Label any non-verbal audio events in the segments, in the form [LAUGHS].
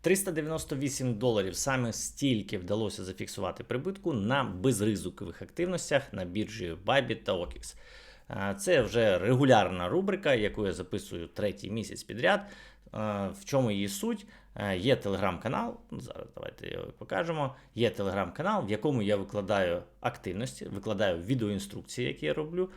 398 доларів саме стільки вдалося зафіксувати прибутку на безризикових активностях на біржі Bybit та OKX. Це вже регулярна рубрика, яку я записую третій місяць підряд. В чому її суть? Є телеграм-канал. Зараз давайте його покажемо. Є телеграм-канал, в якому я викладаю активності, викладаю відеоінструкції, які я роблю,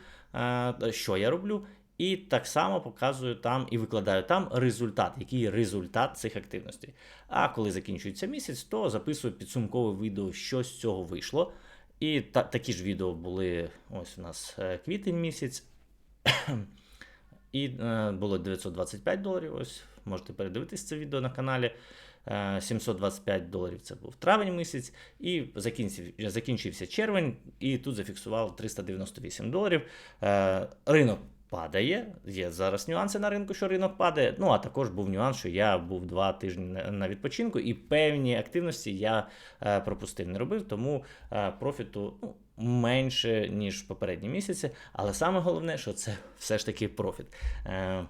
що я роблю. І так само показую там і викладаю там результат, який результат цих активностей. А коли закінчується місяць, то записую підсумкове відео, що з цього вийшло. І та, такі ж відео були ось у нас е, квітень місяць. І е, було 925 доларів. Ось можете передивитись це відео на каналі. Е, 725 доларів це був травень місяць, і закінчив, закінчився червень, і тут зафіксував 398 доларів. Е, ринок падає. Є зараз нюанси на ринку, що ринок падає. Ну а також був нюанс, що я був два тижні на- відпочинку, і певні активності я е, пропустив, не робив, тому е, профіту ну, менше, ніж в попередні місяці. Але саме головне, що це все ж таки профіт. Е,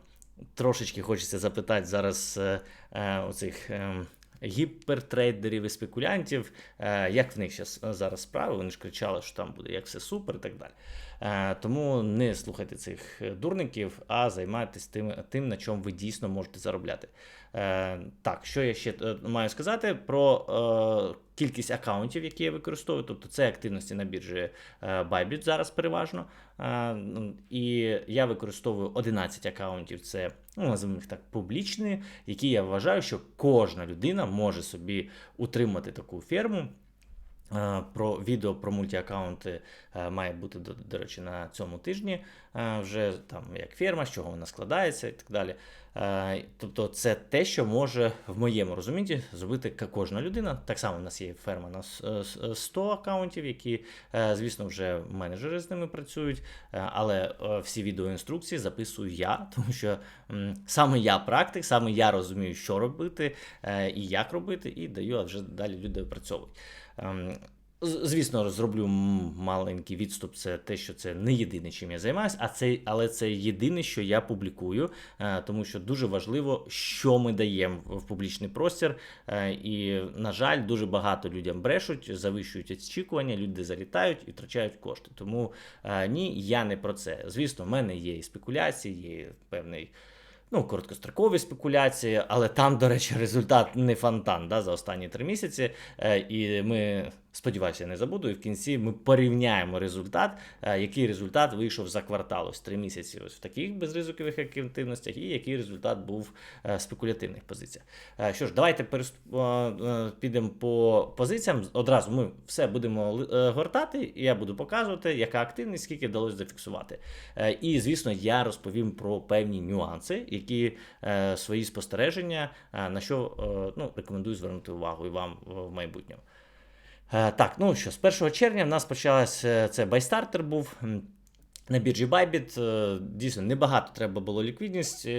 Трошечки хочеться запитати зараз оцих. Е, Гіпертрейдерів і спекулянтів, е, як в них щас, зараз справи, вони ж кричали, що там буде як все супер і так далі. Е, Тому не слухайте цих е, дурників, а займайтесь тим, тим, на чому ви дійсно можете заробляти. Е, Так, що я ще е, маю сказати про е, кількість аккаунтів, які я використовую. Тобто це активності на біржі Bybit зараз переважно. І я використовую 11 аккаунтів. Це ну, називаємо їх так публічні, які я вважаю, що кожна людина може собі утримати таку ферму. Е, Про відео про мультіаккаунти е, має бути, до, до речі, на цьому тижні е, вже там як ферма, з чого вона складається і так далі. Тобто, це те, що може в моєму розумінні зробити кожна людина. Так само в нас є ферма на с- е, с- 100 аккаунтів, які, звісно, вже менеджери з ними працюють. Але всі відеоінструкції записую я, [LAUGHS] тому що саме я практик, саме я розумію, що робити і як робити, і даю, а вже далі люди опрацьовують. Ем, Звісно, зроблю маленький відступ. Це те, що це не єдине, чим я займаюся, а це, але це єдине, що я публікую, е, тому що дуже важливо, що ми даємо в в публічний простір. Е, І, на жаль, дуже багато людям брешуть, завищують очікування, люди залітають і втрачають кошти. Тому е, ні, я не про це. Звісно, в мене є і спекуляції, є певний ну, короткострокові спекуляції, але там, до речі, результат не фонтан да, за останні три місяці. Е, І ми, сподіваюся, не забуду, і в кінці ми порівняємо результат, е, який результат вийшов за квартал, ось три місяці ось в таких безризикових активностях, і який результат був е, в спекулятивних позиціях. Е, Що ж, давайте перест- підемо по позиціям. Одразу ми все будемо гортати, і я буду показувати, яка активність, скільки вдалося зафіксувати. І, звісно, я розповім про певні нюанси, які свої спостереження, на що ну, рекомендую звернути увагу і вам в майбутньому. Е, Так, ну що, з 1 червня в нас почалася це байстартер був. На біржі Bybit е, дійсно небагато треба було ліквідність е,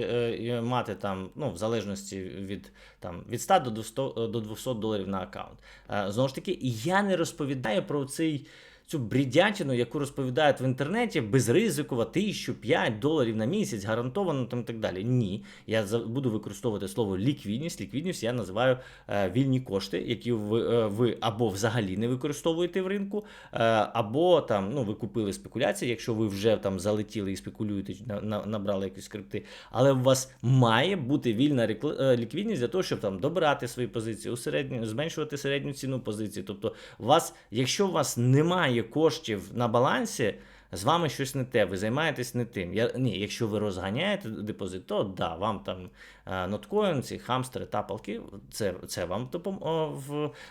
е, мати там, ну, в залежності від, там, від 100 до 200, доларів на аккаунт. Е, Знову ж таки, я не розповідаю про цей. Цю брідятину, яку розповідають в інтернеті, безризикова, 1005 доларів на місяць, гарантовано там і так далі. Ні, я буду використовувати слово ліквідність. Ліквідність я називаю е, вільні кошти, які ви, е, ви або взагалі не використовуєте в ринку, е, або там ну ви купили спекуляції, якщо ви вже там залетіли і спекулюєте, на, на, набрали якісь скрипти. Але у вас має бути вільна ліквідність для того, щоб там добирати свої позиції, усередню, зменшувати середню ціну позиції. Тобто, у вас, якщо у вас немає коштів на балансі. З вами щось не те, ви займаєтесь не тим. Я, ні, якщо ви розганяєте депозит, то да, вам там е, ноткоін, ці хамстери, тапалки, це, це вам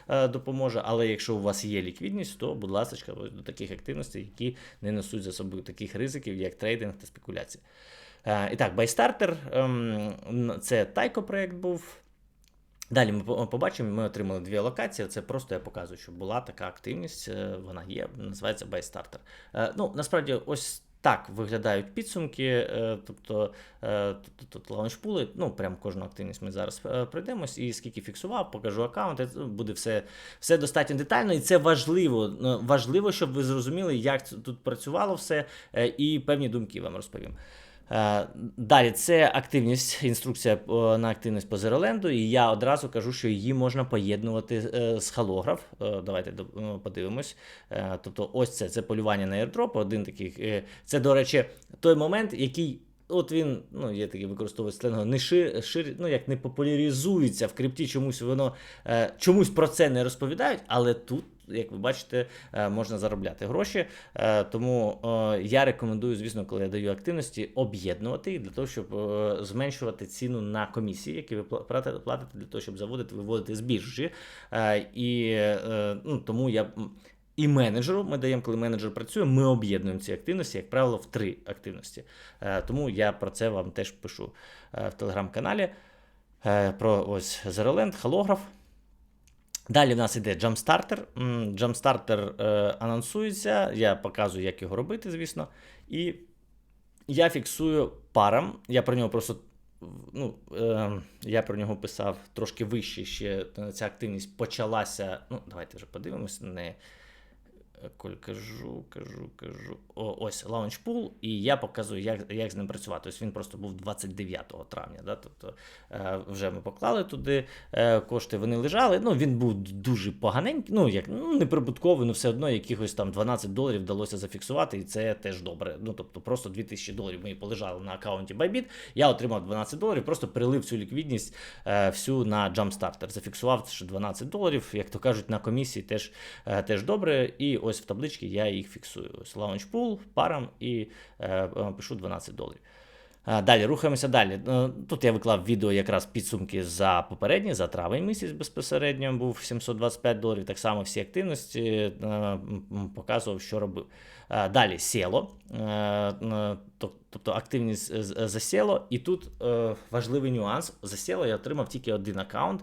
е, допоможе. Але якщо у вас є ліквідність, то, будь ласка, до таких активностей, які не несуть за собою таких ризиків, як трейдинг та спекуляція. Е, і так, байстартер ем, це тайко проєкт був. Далі ми побачимо, ми отримали дві локації. Це просто я показую, що була така активність, е, вона є, називається байстартер. Е, Ну, насправді, ось так виглядають підсумки. е, Тобто тут, лаунчпули, ну прям кожну активність ми зараз пройдемось. І скільки фіксував, покажу аккаунти. це Буде все, все достатньо детально, і це важливо. Ну, Важливо, щоб ви зрозуміли, як тут працювало все, і певні думки вам розповім. Е, Далі це активність, інструкція е, на активність по Зероленду, і я одразу кажу, що її можна поєднувати е, з халограф. Давайте е, подивимось. Тобто, ось це це полювання на airdrop, один такий. Це, до речі, той момент, який. От він, ну, є такий використовують сленго, не шир, шир, ну, як не популяризується в крипті, чомусь воно е, чомусь про це не розповідають, але тут, як ви бачите, е, можна заробляти гроші. Е, тому е, я рекомендую, звісно, коли я даю активності, об'єднувати їх для того, щоб е, зменшувати ціну на комісії, які ви платите для того, щоб заводити, виводити з біржі. Е, і е, ну, тому я. І менеджеру ми даємо, коли менеджер працює, ми об'єднуємо ці активності, як правило, в три активності. Е, Тому я про це вам теж пишу е, в телеграм-каналі. Е, Про ось Zerland, Холограф. Далі в нас іде Jumpstarter. Jumpstarter анонсується, я показую, як його робити, звісно. І я фіксую парам. Я про нього просто. Ну, е, я про нього писав трошки вище ще. Ця активність почалася. Ну, давайте вже подивимось. Не коль кажу, кажу, кажу. О, ось лаунчпул, і я показую, як, як з ним працювати. Ось він просто був 29 травня. Да? Тобто е, вже ми поклали туди е, кошти, вони лежали. Ну, він був дуже поганенький, ну, як ну, неприбутковий, ну все одно якихось там 12 доларів вдалося зафіксувати, і це теж добре. Ну, тобто, просто 2000 доларів мої полежали на аккаунті Bybit, я отримав 12 доларів, просто перелив цю ліквідність е, всю на Jumpstarter. Зафіксував що 12 доларів, як то кажуть, на комісії теж, е, теж добре. І ось в табличці я їх фіксую. Ось launch парам і е, е, пишу 12 доларів. Далі рухаємося далі. Е, Тут я виклав відео якраз підсумки за попередній, за травень місяць безпосередньо був 725 доларів. Так само всі активності е, показував, що робив. Е, Далі сіло, тобто активність з- за сіло. І тут е, важливий нюанс. За сіло я отримав тільки один аккаунт.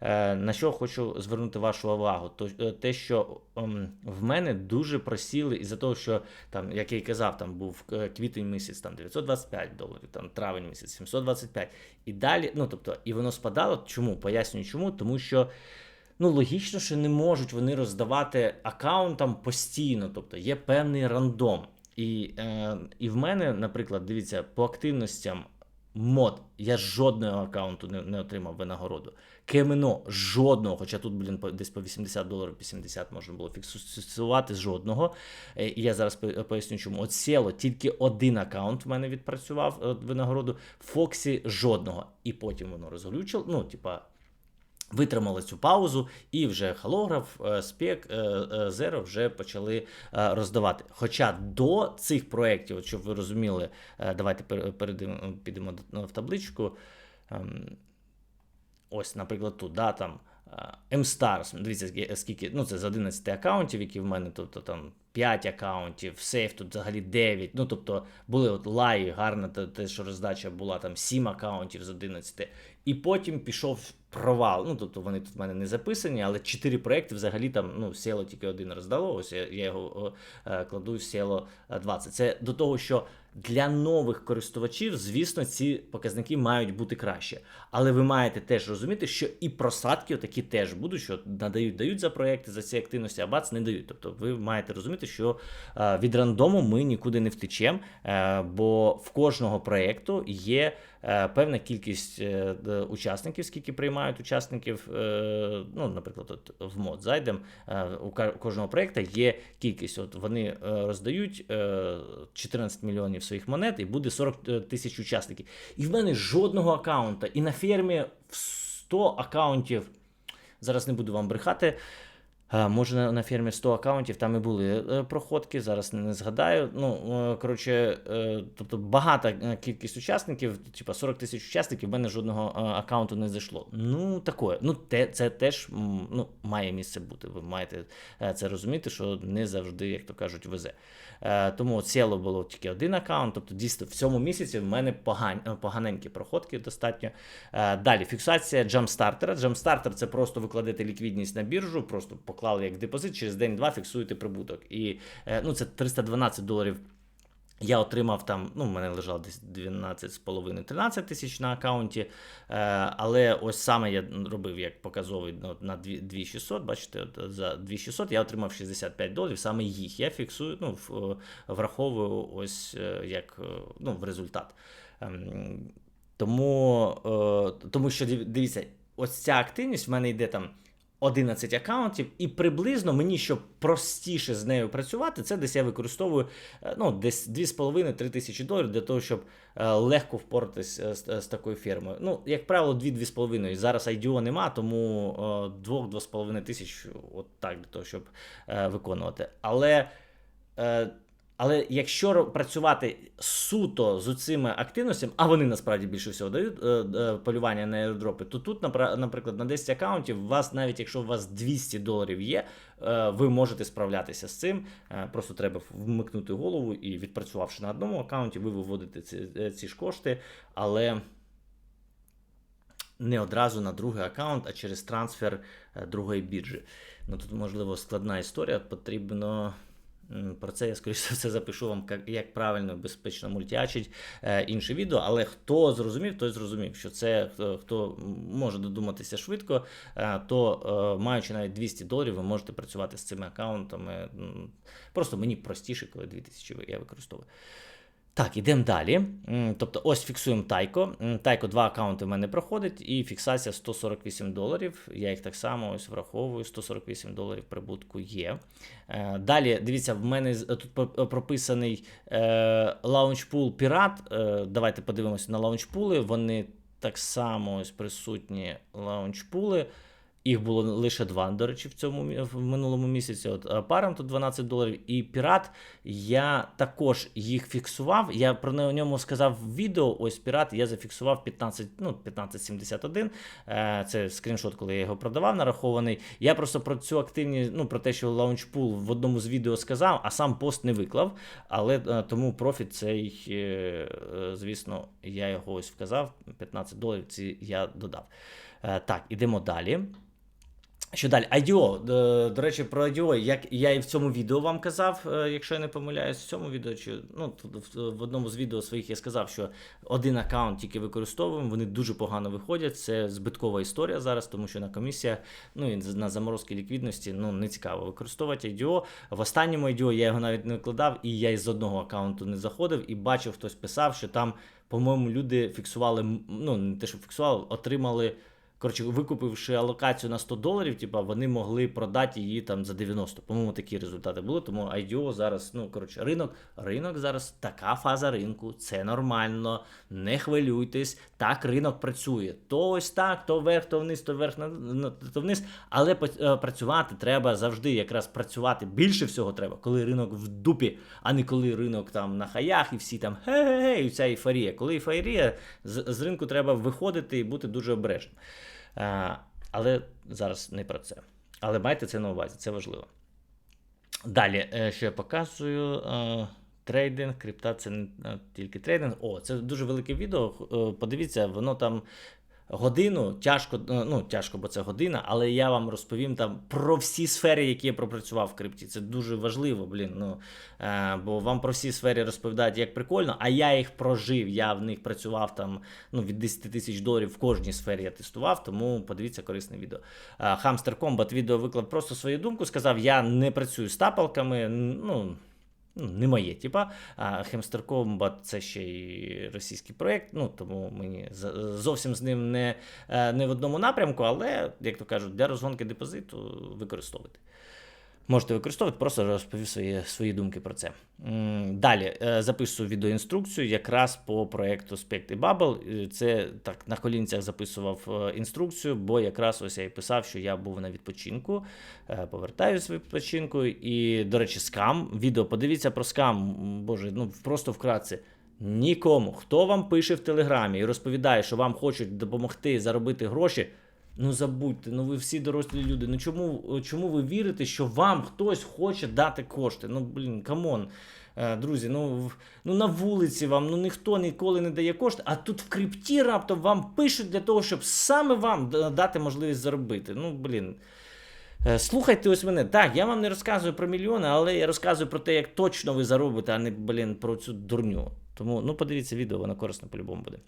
Е, На що хочу звернути вашу увагу, то е, те, що ем, в мене дуже просіли із-за того, що там, як я і казав, там був е, квітень місяць, там 925 доларів, там травень місяць 725. І далі, ну тобто, і воно спадало. Чому? Пояснюю, чому, тому що. Ну, логічно, що не можуть вони роздавати аккаунтам постійно, тобто є певний рандом. І, е, і в мене, наприклад, дивіться, по активностям мод я жодного аккаунту не, не отримав винагороду. Кемено жодного, хоча тут, блін, десь по 80 доларів, по 70 можна було фіксувати жодного. Е, я зараз поясню, чому. От сіло тільки один аккаунт в мене відпрацював е, винагороду, Фоксі жодного. І потім воно розглючило. Ну, типа. Витримали цю паузу, і вже холограф, спек, зеро вже почали е, роздавати. Хоча до цих проєктів, щоб ви розуміли, давайте пер- перейдемо, підемо ну, в табличку. Ось, наприклад, тут, да, там е, MStars, дивіться, скільки, ну це з 11 аккаунтів, які в мене, тобто там 5 аккаунтів, сейф тут взагалі 9. Ну, тобто були от лаї, гарна те, що роздача була там 7 аккаунтів з 11. І потім пішов провал. Ну, тобто вони тут в мене не записані, але 4 проекти взагалі там, ну, сіло тільки один роздало. Ось я, я його е, кладу в сіло 20. Це до того, що для нових користувачів, звісно, ці показники мають бути краще. Але ви маєте теж розуміти, що і просадки такі теж будуть, що надають дають за проекти, за ці активності, а бац не дають. Тобто ви маєте розуміти, що е, від рандому ми нікуди не втечемо, е, бо в кожного проєкту є е, певна кількість е, учасників, скільки приймають учасників. е, Ну, наприклад, от в мод зайдемо. е, У кожного проєкту є кількість. От вони е, роздають е, 14 мільйонів своїх монет, і буде 40 тисяч учасників. І в мене жодного аккаунта. І на фермі в 100 аккаунтів. Зараз не буду вам брехати. Може, на, на фермі 100 аккаунтів, там і були е, проходки, зараз не, згадаю. Ну, е, коротше, е, тобто багата кількість учасників, типа 40 тисяч учасників, в мене жодного аккаунту не зайшло. Ну, таке. Ну, те, це теж ну, має місце бути. Ви маєте це розуміти, що не завжди, як то кажуть, везе. Тому от сіло було тільки один аккаунт. Тобто, дійсно, в цьому місяці в мене погань, поганенькі проходки достатньо. Далі фіксація джамстартера. Джамстартер це просто викладати ліквідність на біржу, просто поклали як депозит, через день-два фіксуєте прибуток. І е, ну, це 312 доларів. Я отримав там, ну, в мене лежало десь 12,5-13 тисяч на аккаунті. Е, але ось саме я робив як показовий ну, на 2600. Бачите, за 2600 я отримав 65 доларів, саме їх. Я фіксую, ну, враховую ось е, як е, ну, в результат. Ем, Тому, е, тому що дивіться, ось ця активність в мене йде там 11 аккаунтів, і приблизно мені, щоб простіше з нею працювати, це десь я використовую е, ну, десь 2,5-3 тисячі доларів для того, щоб е, легко впоратись е, з, з такою фірмою. Ну, як правило, 2-2,5. Зараз IDO нема, тому е, 2-2,5 тисяч от так для того, щоб виконувати. Але. Але якщо працювати суто з цими активностями, а вони насправді більше всього дають е, е, полювання на аеродропи, то тут, наприклад, на 10 аккаунтів, у вас, навіть якщо у вас 200 доларів є, е, ви можете справлятися з цим. Е, Просто треба вмикнути голову і відпрацювавши на одному аккаунті, ви виводите ці, е, ці ж кошти, але не одразу на другий аккаунт, а через трансфер е, другої біржі. Ну тут, можливо, складна історія. Потрібно. Про це я скоріше за все запишу вам, як, правильно безпечно мультіачить е, інше відео. Але хто зрозумів, той зрозумів, що це хто, хто може додуматися швидко, е, то е, маючи навіть 200 доларів, ви можете працювати з цими аккаунтами. Просто мені простіше, коли 2000 я використовую. Так, ідемо далі. Тобто, ось фіксуємо Тайко. Тайко два аккаунти в мене проходить, і фіксація 148 доларів. Я їх так само ось враховую. 148 доларів прибутку є. Е, Далі, дивіться, в мене тут прописаний е, лаунчпул Пірат. Е, Давайте подивимося на лаунчпули. Вони так само ось присутні лаунчпули. Їх було лише два, до речі, в цьому в минулому місяці. От парам тут 12 доларів. І пірат я також їх фіксував. Я про ньому сказав в відео. Ось пірат я зафіксував 15, ну, 1571. Е, Це скріншот, коли я його продавав, нарахований. Я просто про цю активність, ну про те, що лаунчпул в одному з відео сказав, а сам пост не виклав. Але е, тому профіт цей, е, звісно, я його ось вказав. 15 доларів ці я додав. Так, ідемо далі. Що далі? IDO. До, до речі, про IDO, як я і в цьому відео вам казав, е, якщо я не помиляюсь, в цьому відео чи ну тут в одному з відео своїх я сказав, що один аккаунт тільки використовуємо, вони дуже погано виходять. Це збиткова історія зараз, тому що на комісія, ну і на заморозки ліквідності ну не цікаво використовувати IDO. В останньому IDO я його навіть не викладав, і я із одного аккаунту не заходив і бачив, хтось писав, що там, по-моєму, люди фіксували, ну не те, що фіксували, отримали. Коротше, викупивши алокацію на 100 доларів, типа, вони могли продати її там за 90. По-моєму, такі результати були. Тому IDO зараз, ну коротше, ринок, ринок зараз така фаза ринку, це нормально. Не хвилюйтесь, так ринок працює. То ось так, то вверх, то вниз, то вверх, то вниз. Але е, працювати треба завжди, якраз працювати більше всього треба, коли ринок в дупі, а не коли ринок там на хаях і всі там ге-ге-ге, і ця ейфорія. Коли ейфорія, з, з ринку треба виходити і бути дуже обережним. Е, але зараз не про це. Але майте це на увазі, це важливо. Далі, е, що я показую. е, Трейдинг, крипта це не тільки трейдинг. О, це дуже велике відео. Подивіться, воно там годину, тяжко, е, ну тяжко, бо це година, але я вам розповім там про всі сфери, які я пропрацював в крипті. Це дуже важливо, блін. Ну, е, бо вам про всі сфери розповідають як прикольно, а я їх прожив. Я в них працював там ну, від 10 тисяч доларів в кожній сфері я тестував, тому подивіться корисне відео. Hamster Combat відео виклав просто свою думку, сказав: я не працюю з тапалками. Ну, ну, не моє, типа. А Хемстер Комбат це ще й російський проєкт, ну тому мені зовсім з ним не, е, не в одному напрямку, але, як то кажуть, для розгонки депозиту використовувати. Можете використовувати, просто розповів свої, свої думки про це. Далі е, записую відеоінструкцію якраз по проєкту Spect і Bubble. Е, Це так на колінцях записував е, інструкцію, бо якраз ось я і писав, що я був на відпочинку, повертаюсь з відпочинку. І, до речі, скам. Відео подивіться про скам. Боже, ну просто вкратце. Нікому, хто вам пише в Телеграмі і розповідає, що вам хочуть допомогти заробити гроші. Ну забудьте, ну ви всі дорослі люди. Ну чому, чому ви вірите, що вам хтось хоче дати кошти? Ну блін, камон. Е, Друзі, ну, ну на вулиці вам ну ніхто ніколи не дає кошти, а тут в крипті раптом вам пишуть для того, щоб саме вам дати можливість заробити. Ну, блін. Е, Слухайте ось мене. Так, я вам не розказую про мільйони, але я розказую про те, як точно ви заробите, а не, блін, про цю дурню. Тому ну, подивіться відео, воно корисно по-любому буде.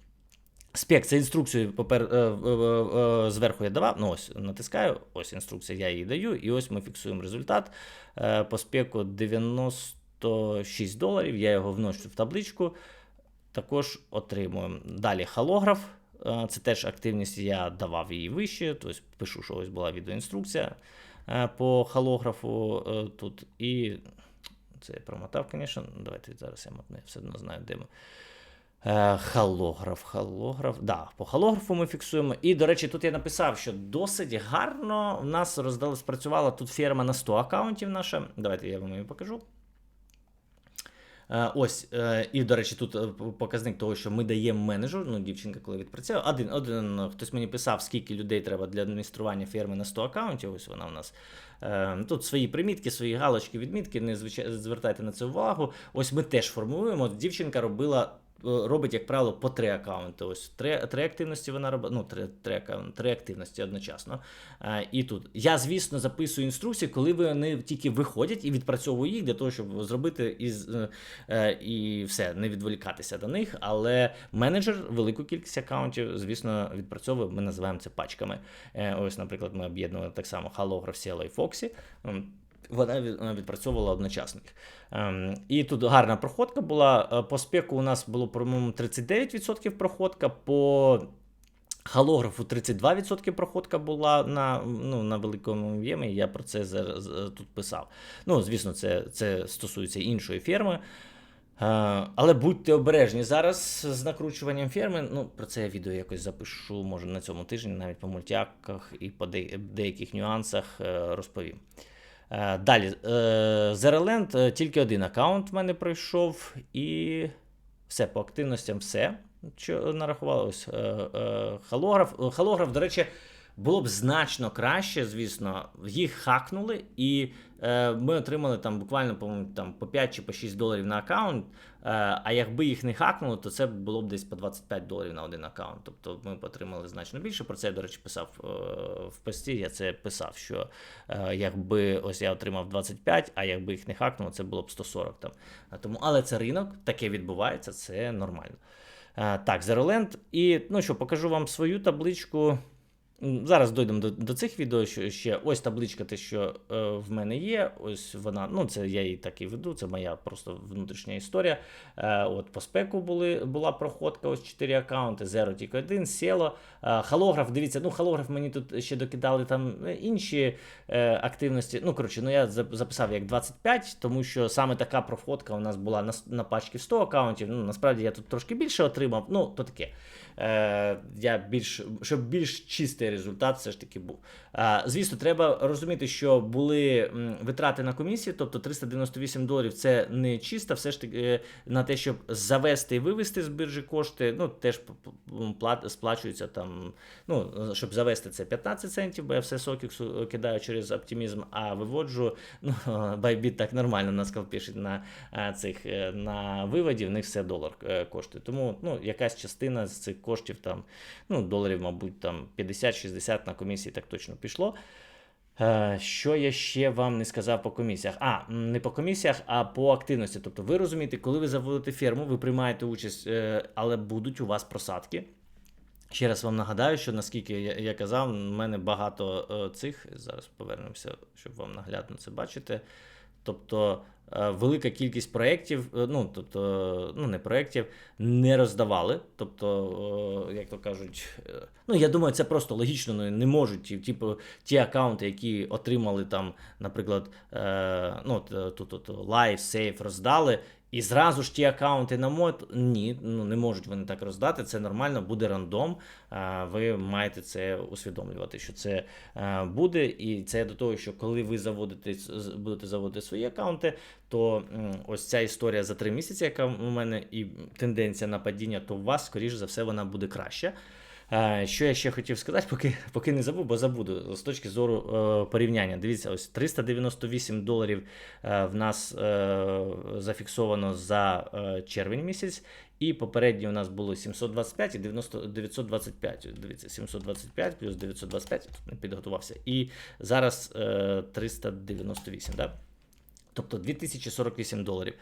Спек, це інструкцію попер, е, е, е, зверху я давав. Ну, ось натискаю, ось інструкція, я її даю, і ось ми фіксуємо результат. Е, по спеку 96 доларів. Я його вношу в табличку. Також отримуємо. Далі холограф. Е, Це теж активність, я давав її вище. Тобто пишу, що ось була відеоінструкція е, по холографу е, тут. І це я промотав, звісно. Давайте зараз я все одно знаю, де ми. Е, Холограф, холограф. Да, по холографу ми фіксуємо. І, до речі, тут я написав, що досить гарно в нас роздали, спрацювала тут ферма на 100 аккаунтів наша. Давайте я вам її покажу. Е, Ось, е, і, до речі, тут е, показник того, що ми даємо менеджеру, ну, дівчинка, коли відпрацює. Один, один е, хтось мені писав, скільки людей треба для адміністрування ферми на 100 аккаунтів. Ось вона у нас. Е, Тут свої примітки, свої галочки, відмітки, не звертайте на це увагу. Ось ми теж формуємо. Дівчинка робила. Е, Робить, як правило, по три аккаунти. Ось три, три активності вона робить. Ну, три, три, три активності одночасно. Е, і тут. Я, звісно, записую інструкції, коли вони тільки виходять і відпрацьовую їх для того, щоб зробити із, е, і все, не відволікатися до них. Але менеджер велику кількість аккаунтів, звісно, відпрацьовує. Ми називаємо це пачками. Ось, наприклад, ми об'єднували так само Halogram, Cielo і Foxy. Вона відпрацьовувала одночасно. Ем, і тут гарна проходка була. Е, По спеку у нас було, по-моєму, 39% проходка. По Холографу 32% проходка була на, ну, на великому об'ємі. Я про це зараз тут писав. Ну, звісно, це, це стосується іншої ферми. Е, Але будьте обережні зараз з накручуванням ферми. Ну, про це я відео якось запишу, може на цьому тижні, навіть по мультяках і по деяких нюансах е, розповім. Е, Далі, е, Zerland, е, тільки один аккаунт в мене пройшов, і все по активностям, все. Що нарахували ось е, холограф. Холограф, до речі, було б значно краще, звісно, їх хакнули, і е, ми отримали там буквально по, там, по 5 чи по 6 доларів на аккаунт. Е, а якби їх не хакнули, то це було б десь по 25 доларів на один аккаунт. Тобто ми отримали значно більше. Про це я, до речі, писав е, в пості. Я це писав, що е, якби ось я отримав 25, а якби їх не хакнуло, це було б 140 там. Тому, але це ринок, таке відбувається, це нормально. Е, Так, Zerland. І ну що, покажу вам свою табличку. Зараз дійдемо до, до цих відео. Що ще ось табличка, те, що е, в мене є. Ось вона. Ну, це я її так і веду. Це моя просто внутрішня історія. Е, от по спеку були, була проходка, ось 4 аккаунти, Zero тільки один, сіло. Е, холограф, дивіться, ну холограф мені тут ще докидали там е, інші е, активності. Ну, коротше, ну я записав як 25, тому що саме така проходка у нас була на, на пачці 100 аккаунтів. Ну, насправді я тут трошки більше отримав. Ну, то таке. Е, я більш, щоб більш чистий результат все ж таки був. Звісно, треба розуміти, що були витрати на комісію, тобто 398 доларів це не чисто, все ж таки е, на те, щоб завести і вивести з біржі кошти, ну теж сплачується там. Ну, щоб завести це 15 центів, бо я все сокіксу кидаю через оптимізм, а виводжу. [LAUGHS] Ну, Bybit так нормально на скалпішить на е, цих е, на виводі, в них все долар коштує. Тому ну, якась частина з цих коштів, там, ну, доларів, мабуть, там 50-60 на комісії так точно пішло. Е, Що я ще вам не сказав по комісіях? А, не по комісіях, а по активності. Тобто, ви розумієте, коли ви заводите ферму, ви приймаєте участь, е, але будуть у вас просадки. Ще раз вам нагадаю, що наскільки я, я казав, в мене багато е, цих. Зараз повернемося, щоб вам наглядно це бачити. Тобто е, велика кількість проєктів, е, ну тобто, ну не проєктів, не роздавали. Тобто, е, як то кажуть, е, ну я думаю, це просто логічно, ну, не можуть типу, ті аккаунти, які отримали там, наприклад, е, ну, от, е, тут, Safe роздали. І зразу ж ті аккаунти на мод, ні, ну не можуть вони так роздати. Це нормально, буде рандом. Ви маєте це усвідомлювати, що це е, буде. І це до того, що коли ви заводите будете заводити свої аккаунти, то ось ця історія за три місяці, яка у мене, і тенденція на падіння, то у вас, скоріш за все, вона буде краща. Що я ще хотів сказати, поки, поки не забув, бо забуду з точки зору е, порівняння. Дивіться, ось 398 доларів е, в нас е, зафіксовано за червень місяць, І попередні у нас було 725 і 90, 925. Дивіться, 725 плюс 925, не підготувався. І зараз е, 398, да? тобто 2048 доларів.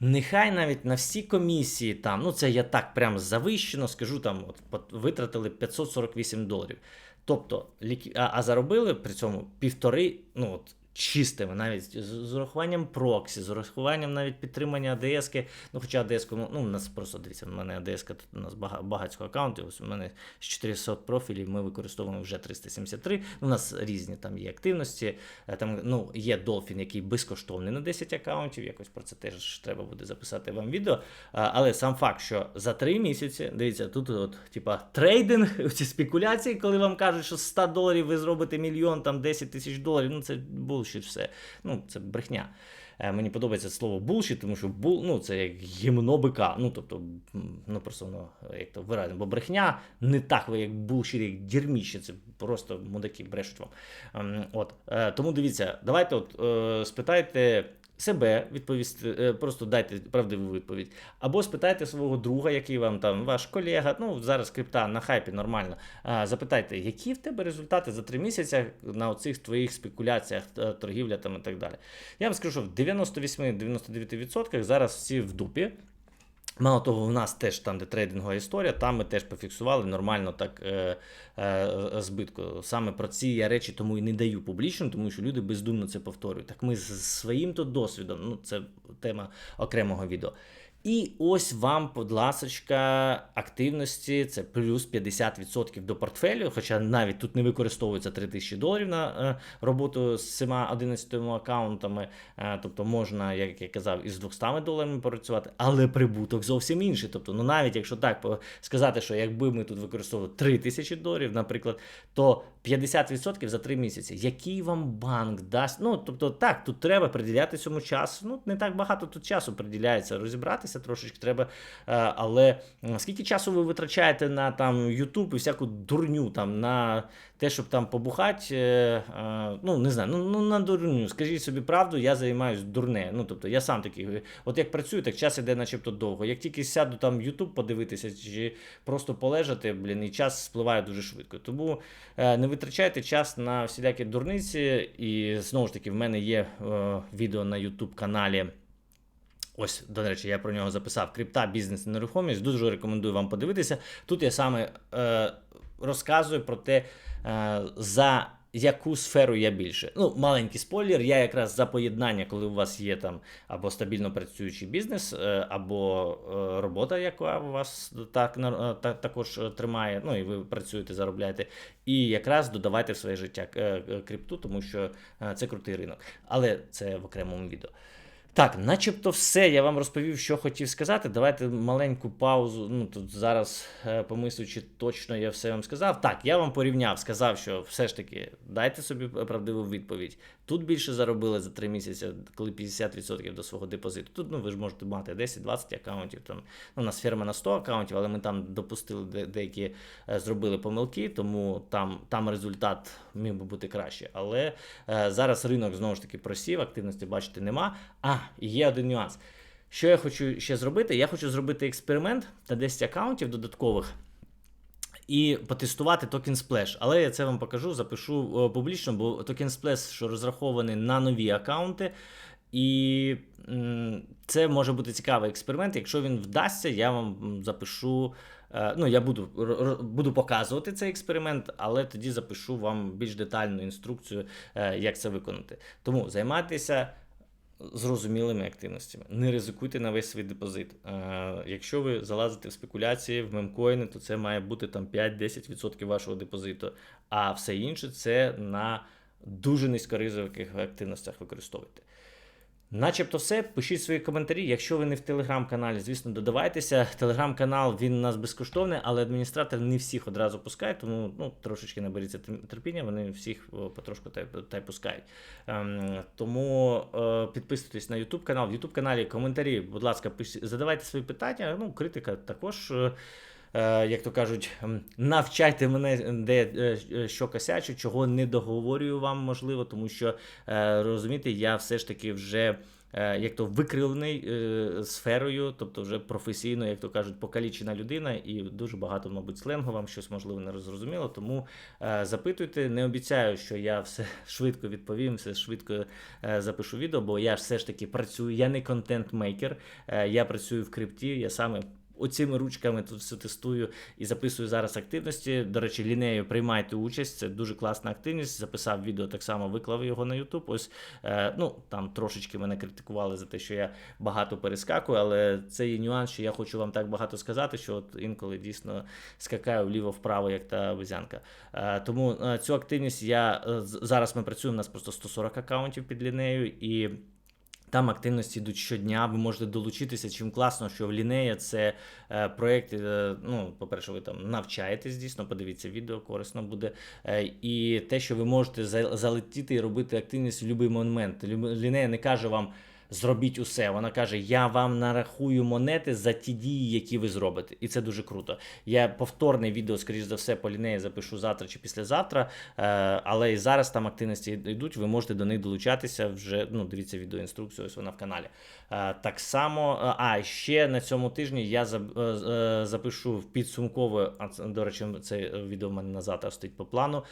Нехай навіть на всі комісії там, ну це я так прям завищено скажу, там от, витратили 548 доларів. Тобто, лікі- а, а заробили при цьому півтори, ну от чистими, навіть з, урахуванням проксі, з урахуванням навіть підтримання АДС-ки. Ну, хоча АДС, ну, у нас просто дивіться, в мене АДС, тут у нас бага- багатько аккаунтів. Ось у мене з 400 профілів, ми використовуємо вже 373. У нас різні там є активності. Е, Там ну, є Dolphin, який безкоштовний на 10 аккаунтів. Якось про це теж треба буде записати вам відео. Але сам факт, що за 3 місяці, дивіться, тут от, типа трейдинг, [LAUGHS] ці спекуляції, коли вам кажуть, що з 100 доларів ви зробите мільйон, там 10 тисяч доларів. Ну це булшіт все. Ну, це брехня. Е, Мені подобається слово булшіт, тому що бул, ну, це як гімно бика. Ну, тобто, ну просто ну, як то виразно. Бо брехня не так, як булшіт, як дірміще. Це просто мудаки брешуть вам. Ем, От. Е, Тому дивіться, давайте от, е, спитайте. Себе відповісти, е, просто дайте правдиву відповідь. Або спитайте свого друга, який вам там, ваш колега, ну зараз крипта на хайпі нормально. Запитайте, які в тебе результати за три місяці на оцих твоїх спекуляціях, е, торгівля там і так далі. Я вам скажу, що в 98-99% зараз всі в дупі. Мало того, у нас теж там, де трейдингова історія, там ми теж пофіксували нормально так е, е, збитку. Саме про ці я речі тому і не даю публічно, тому що люди бездумно це повторюють. Так ми з своїм то досвідом, ну це тема окремого відео. І ось вам, будь ласочка, активності це плюс 50% до портфелю, хоча навіть тут не використовується 3000 доларів на е, роботу з 7-11 аккаунтами, е, тобто можна, як я казав, із 200 доларами працювати, але прибуток зовсім інший. Тобто, ну навіть якщо так сказати, що якби ми тут використовували 3000 доларів, наприклад, то 50% за 3 місяці. Який вам банк дасть? Ну, тобто, так, тут треба приділяти цьому часу. Ну, не так багато тут часу приділяється, розібратися трошечки треба. Е, Але скільки часу ви витрачаєте на там YouTube і всяку дурню, там, на те, щоб там побухати, е, е, ну, не знаю, ну, ну на дурню. Скажіть собі правду, я займаюсь дурне. Ну, тобто, я сам такий, от як працюю, так час іде начебто довго. Як тільки сяду там YouTube подивитися, чи просто полежати, блін, і час спливає дуже швидко. Тому не витрачайте час на всілякі дурниці. І знову ж таки, в мене є е, відео на YouTube каналі. Ось, до речі, я про нього записав. Крипта, бізнес і нерухомість. Дуже рекомендую вам подивитися. Тут я саме е, розказую про те, е, за яку сферу я більше. Ну, маленький спойлер, я якраз за поєднання, коли у вас є там або стабільно працюючий бізнес, е, або е, робота, яка у вас так, е, також е, тримає, ну і ви працюєте, заробляєте. І якраз додавайте в своє життя крипту, тому що це крутий ринок. Але це в окремому відео. Так, начебто все. Я вам розповів, що хотів сказати. Давайте маленьку паузу. Ну тут зараз е, помислю, чи точно я все вам сказав. Так, я вам порівняв, сказав, що все ж таки дайте собі правдиву відповідь. Тут більше заробили за 3 місяці, коли 50% до свого депозиту. Тут ну ви ж можете мати 10-20 аккаунтів. Там ну, у нас фірма на 100 аккаунтів, але ми там допустили де- деякі е, зробили помилки, тому там, там результат міг би бути краще. Але е, зараз ринок знову ж таки просів, активності бачите нема. А, і є один нюанс. Що я хочу ще зробити? Я хочу зробити експеримент на 10 аккаунтів додаткових. І потестувати токен Splash. Але я це вам покажу, запишу е, публічно, бо токен Splash, що розрахований на нові аккаунти. І це може бути цікавий експеримент. Якщо він вдасться, я вам запишу. е, Ну, я буду, буду показувати цей експеримент, але тоді запишу вам більш детальну інструкцію, е, як це виконати. Тому займайтеся зрозумілими активностями. Не ризикуйте на весь свій депозит. Е, якщо ви залазите в спекуляції, в мемкоїни, то це має бути там 5-10% вашого депозиту, а все інше це на дуже низькоризових активностях використовуйте. Начебто все, пишіть свої коментарі. Якщо ви не в телеграм-каналі, звісно, додавайтеся. Телеграм-канал він у нас безкоштовний, але адміністратор не всіх одразу пускає, тому ну, трошечки наберіться тер- терпіння, вони всіх потрошку та, та й пускають. Ем, тому е, підписуйтесь на YouTube канал. В YouTube каналі коментарі, будь ласка, пиш, задавайте свої питання. Ну, критика також. е, Як то кажуть, навчайте мене, де е, е, що косячу, чого не договорюю вам, можливо, тому що е, розумієте, я все ж таки вже е, як то викривлений е, сферою, тобто вже професійно, як то кажуть, покалічена людина, і дуже багато, мабуть, сленгу вам щось можливо не зрозуміло. Тому е, запитуйте. Не обіцяю, що я все [LAUGHS] швидко відповім, все швидко е, запишу відео, бо я все ж таки працюю. Я не контент-мейкер, е, я працюю в крипті, я саме. Оціми ручками тут все тестую і записую зараз активності. До речі, лінею приймайте участь. Це дуже класна активність. Записав відео, так само виклав його на YouTube. Ось е, ну там трошечки мене критикували за те, що я багато перескакую, але це є нюанс, що я хочу вам так багато сказати, що от інколи дійсно скакаю вліво-вправо, як та обезянка. Е, тому е, цю активність я зараз ми працюємо. У нас просто 140 аккаунтів під лінею і. Там активності йдуть щодня, ви можете долучитися. Чим класно, що в Лінея це е, проєкт. Е, ну, по-перше, ви там навчаєтесь дійсно, подивіться відео, корисно буде. Е, і те, що ви можете за- залетіти і робити активність в будь-який момент. Лінея не каже вам. Зробіть усе. Вона каже: Я вам нарахую монети за ті дії, які ви зробите, і це дуже круто. Я повторне відео, скоріш за все, по лінеї запишу завтра чи післязавтра. Е, але і зараз там активності йдуть. Ви можете до них долучатися. Вже ну дивіться відеоінструкцію, ось вона в каналі. Е, так само, е, а ще на цьому тижні я за- запишу в підсумкове. До речі, це відео в мене на завтра стоїть по плану.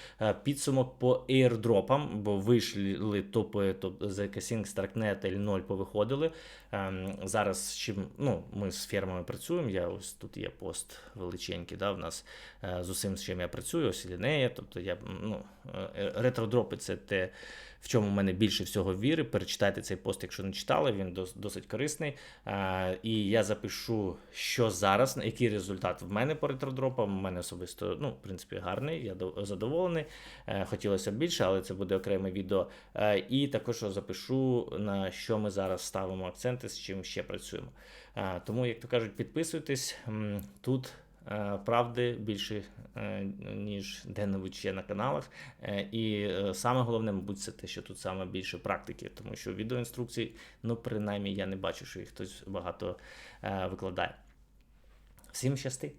Підсумок по airdropам, бо вийшли топи топ The Casing, Starknet, L0 повиходили. Ем, Зараз чим ну, ми з фермами працюємо. Я ось тут є пост величенький. Да, в нас е, з усім, з чим я працюю, ось лінея. Тобто я ну, е, ретродропи це те, в чому в мене більше всього віри. Перечитайте цей пост, якщо не читали, він досить корисний. І я запишу, що зараз, який результат в мене по ретродропам. У мене особисто, ну, в принципі, гарний, я задоволений. Е, Хотілося б більше, але це буде окреме відео. Е, І також запишу, на що ми зараз ставимо акценти, з чим ще працюємо. Е, Тому, як то кажуть, підписуйтесь. Тут правди більше, е, ніж де-небудь ще на каналах. Е, І е, саме головне, мабуть, це те, що тут саме більше практики, тому що відеоінструкцій, ну, принаймні, я не бачу, що їх хтось багато е, викладає. Всім щасти!